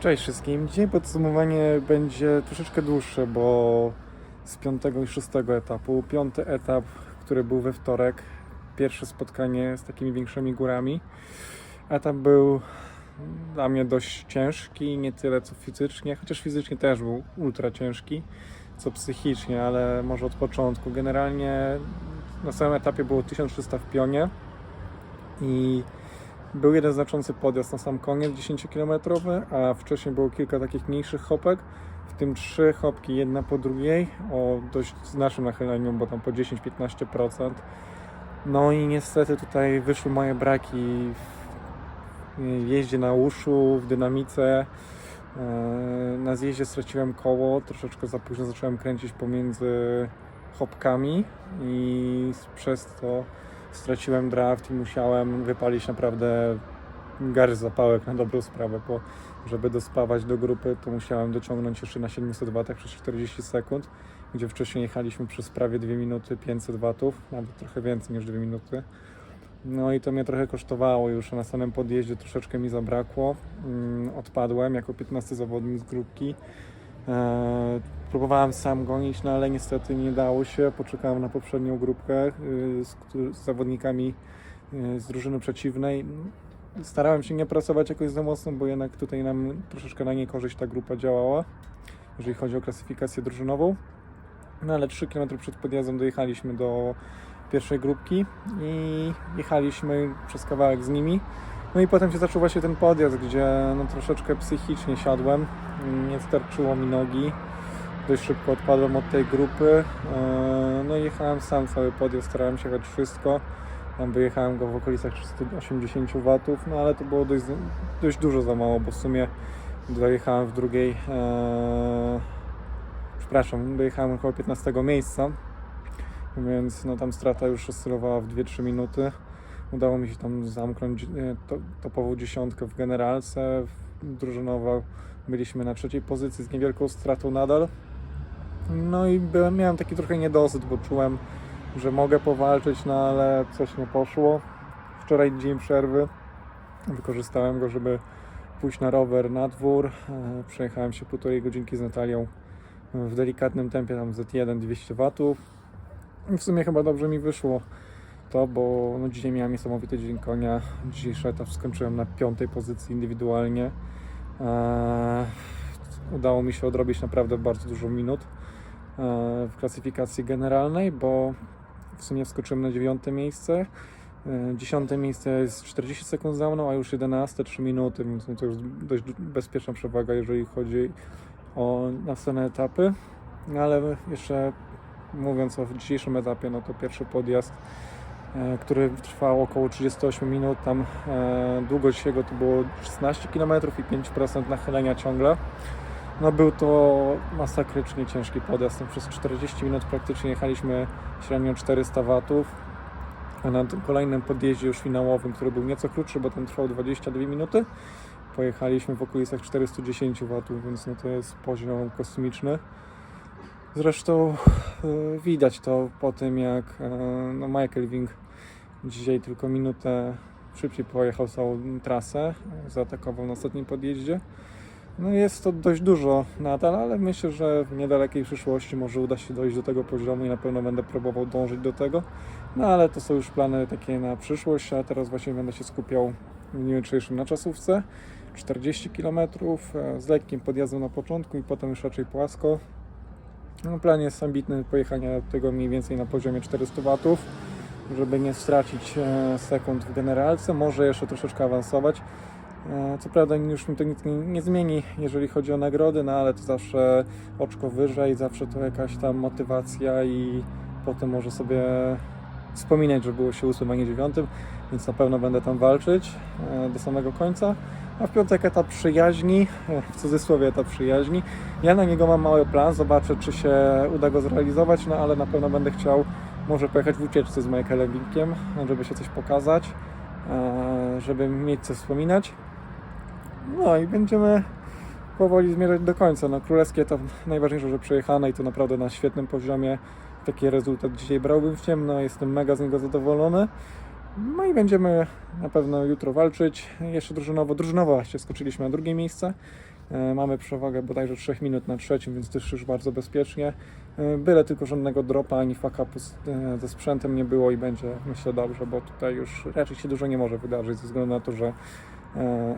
Cześć wszystkim. Dzisiaj podsumowanie będzie troszeczkę dłuższe, bo z piątego i szóstego etapu. Piąty etap, który był we wtorek, pierwsze spotkanie z takimi większymi górami. Etap był dla mnie dość ciężki, nie tyle co fizycznie, chociaż fizycznie też był ultra ciężki, co psychicznie, ale może od początku. Generalnie na samym etapie było 1300 w pionie i był jeden znaczący podjazd na sam koniec 10-kilometrowy, a wcześniej było kilka takich mniejszych hopek, w tym trzy hopki, jedna po drugiej, o dość znacznym nachyleniu, bo tam po 10-15%. No i niestety tutaj wyszły moje braki w jeździe na uszu, w dynamice. E, Na zjeździe straciłem koło, troszeczkę za późno zacząłem kręcić pomiędzy hopkami i przez to straciłem draft i musiałem wypalić naprawdę garść zapałek na dobrą sprawę, bo żeby dospawać do grupy, to musiałem dociągnąć jeszcze na 700 watach przez 40 sekund, gdzie wcześniej jechaliśmy przez prawie 2 minuty 500 watów, nawet trochę więcej niż 2 minuty. No i to mnie trochę kosztowało już, na samym podjeździe troszeczkę mi zabrakło. Mm, Odpadłem jako 15 zawodnik z grupki. Eee, Próbowałem sam gonić, no ale niestety nie dało się. Poczekałem na poprzednią grupkę y, z, z zawodnikami y, z drużyny przeciwnej. Starałem się nie pracować jakoś za mocno, bo jednak tutaj nam troszeczkę na niekorzyść ta grupa działała, jeżeli chodzi o klasyfikację drużynową. No ale 3 km przed podjazdem dojechaliśmy do pierwszej grupki i jechaliśmy przez kawałek z nimi. No i potem się zaczął właśnie ten podjazd, gdzie no, troszeczkę psychicznie siadłem, nie starczyło mi nogi, dość szybko odpadłem od tej grupy. Eee, No i jechałem sam cały podjazd, starałem się jechać wszystko. Tam wyjechałem go w okolicach 380 watów, no ale to było dość, dość dużo za mało, bo w sumie dojechałem w drugiej, eee, przepraszam, dojechałem około 15 miejsca, więc no tam strata już oscylowała w 2-3 minuty. Udało mi się tam zamknąć e, to, topową dziesiątkę w generalce. W- Drużynowo byliśmy na trzeciej pozycji z niewielką stratą nadal. No i byłem, miałem taki trochę niedosyt, bo czułem, że mogę powalczyć, no ale coś nie poszło. Wczoraj dzień przerwy. Wykorzystałem go, żeby pójść na rower na dwór. E, Przejechałem się półtorej godzinki z Natalią w delikatnym tempie, tam Z1 200 watów. I w sumie chyba dobrze mi wyszło to, bo no, dzisiaj miałem niesamowity dzień konia. Dzisiejszy etap skończyłem na piątej pozycji indywidualnie. Eee, udało mi się odrobić naprawdę bardzo dużo minut eee, w klasyfikacji generalnej, bo w sumie wskoczyłem na dziewiąte miejsce. Eee, Dziesiąte miejsce jest 40 sekund za mną, a już 11 3 minuty, więc no to już dość bezpieczna przewaga, jeżeli chodzi o następne etapy. Ale jeszcze mówiąc o dzisiejszym etapie, no to pierwszy podjazd, który trwał około 38 minut, tam e, długość jego to było 16 km i 5% nachylenia ciągle. No był to masakrycznie ciężki podjazd, przez 40 minut praktycznie jechaliśmy średnio 400 watów. A na tym kolejnym podjeździe już finałowym, który był nieco krótszy, bo ten trwał 22 minuty, pojechaliśmy w okolicach 410 watów, więc no to jest poziom kosmiczny. Zresztą e, widać to po tym, jak e, no Michael Wing dzisiaj tylko minutę szybciej pojechał całą trasę, zaatakował na ostatnim podjeździe. No jest to dość dużo nadal, ale myślę, że w niedalekiej przyszłości może uda się dojść do tego poziomu i na pewno będę próbował dążyć do tego. No ale to są już plany takie na przyszłość, a teraz właśnie będę się skupiał w dniu jutrzejszym na czasówce. 40 km e, z lekkim podjazdem na początku i potem już raczej płasko. No, plan jest ambitny pojechania tego mniej więcej na poziomie 400 watów, żeby nie stracić e, sekund w generalce, może jeszcze troszeczkę awansować. E, Co prawda już mi to nic nie, zmieni, jeżeli chodzi o nagrody, no ale to zawsze oczko wyżej, zawsze to jakaś tam motywacja i potem może sobie wspominać, że było się ósmym, a nie dziewiątym, więc na pewno będę tam walczyć e, do samego końca. A w piątek etap przyjaźni, w cudzysłowie etap przyjaźni. Ja na niego mam mały plan, zobaczę czy się uda go zrealizować, no ale na pewno będę chciał może pojechać w ucieczce z Michaelem Winkiem, żeby się coś pokazać, e, żeby mieć co wspominać. No i będziemy powoli zmierzać do końca. No, królewskie to najważniejsze, że przejechane i to naprawdę na świetnym poziomie. Taki rezultat dzisiaj brałbym w ciemno, jestem mega z niego zadowolony. No i będziemy na pewno jutro walczyć. Jeszcze drużynowo, drużynowo właśnie skoczyliśmy na drugie miejsce. E, Mamy przewagę bodajże 3 minut na trzecim, więc też już bardzo bezpiecznie. E, Byle tylko żadnego dropa ani fuck upu z- e, ze sprzętem nie było i będzie myślę dobrze, bo tutaj już raczej się dużo nie może wydarzyć ze względu na to, że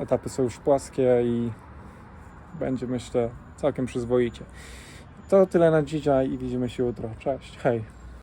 etapy są już płaskie i będzie myślę całkiem przyzwoicie. To tyle na dzisiaj i widzimy się jutro. Cześć, hej!